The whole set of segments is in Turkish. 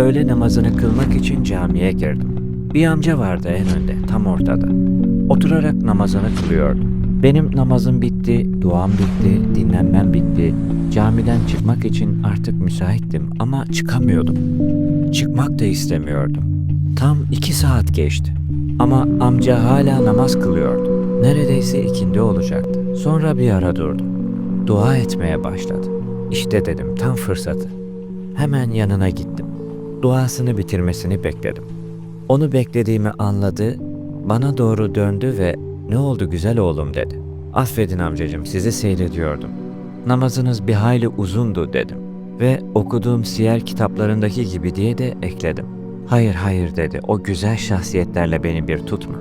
Öğle namazını kılmak için camiye girdim. Bir amca vardı en önde, tam ortada. Oturarak namazını kılıyordu. Benim namazım bitti, duam bitti, dinlenmem bitti. Camiden çıkmak için artık müsaittim ama çıkamıyordum. Çıkmak da istemiyordum. Tam iki saat geçti. Ama amca hala namaz kılıyordu. Neredeyse ikindi olacaktı. Sonra bir ara durdu. Dua etmeye başladı. İşte dedim tam fırsatı. Hemen yanına gittim. Duasını bitirmesini bekledim. Onu beklediğimi anladı, bana doğru döndü ve ne oldu güzel oğlum dedi. Affedin amcacığım sizi seyrediyordum. Namazınız bir hayli uzundu dedim. Ve okuduğum siyer kitaplarındaki gibi diye de ekledim. Hayır hayır dedi o güzel şahsiyetlerle beni bir tutma.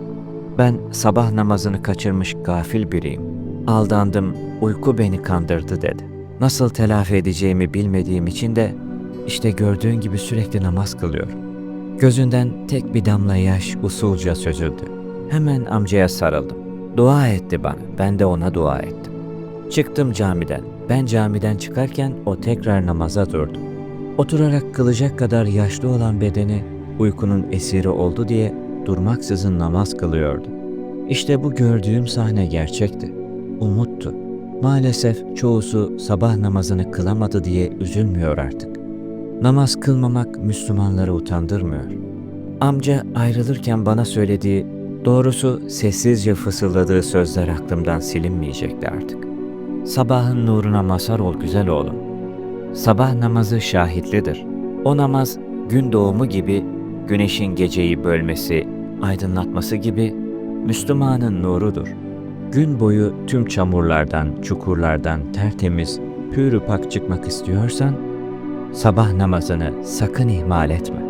Ben sabah namazını kaçırmış gafil biriyim. Aldandım, uyku beni kandırdı dedi. Nasıl telafi edeceğimi bilmediğim için de işte gördüğün gibi sürekli namaz kılıyorum. Gözünden tek bir damla yaş usulca süzüldü. Hemen amcaya sarıldım. Dua etti bana, ben de ona dua ettim. Çıktım camiden. Ben camiden çıkarken o tekrar namaza durdu. Oturarak kılacak kadar yaşlı olan bedeni uykunun esiri oldu diye durmaksızın namaz kılıyordu. İşte bu gördüğüm sahne gerçekti. Umuttu. Maalesef çoğusu sabah namazını kılamadı diye üzülmüyor artık. Namaz kılmamak Müslümanları utandırmıyor. Amca ayrılırken bana söylediği, doğrusu sessizce fısıldadığı sözler aklımdan silinmeyecekti artık. Sabahın nuruna mazhar ol güzel oğlum. Sabah namazı şahitlidir. O namaz gün doğumu gibi, güneşin geceyi bölmesi, aydınlatması gibi Müslümanın nurudur. Gün boyu tüm çamurlardan, çukurlardan tertemiz, pürü pak çıkmak istiyorsan, sabah namazını sakın ihmal etme.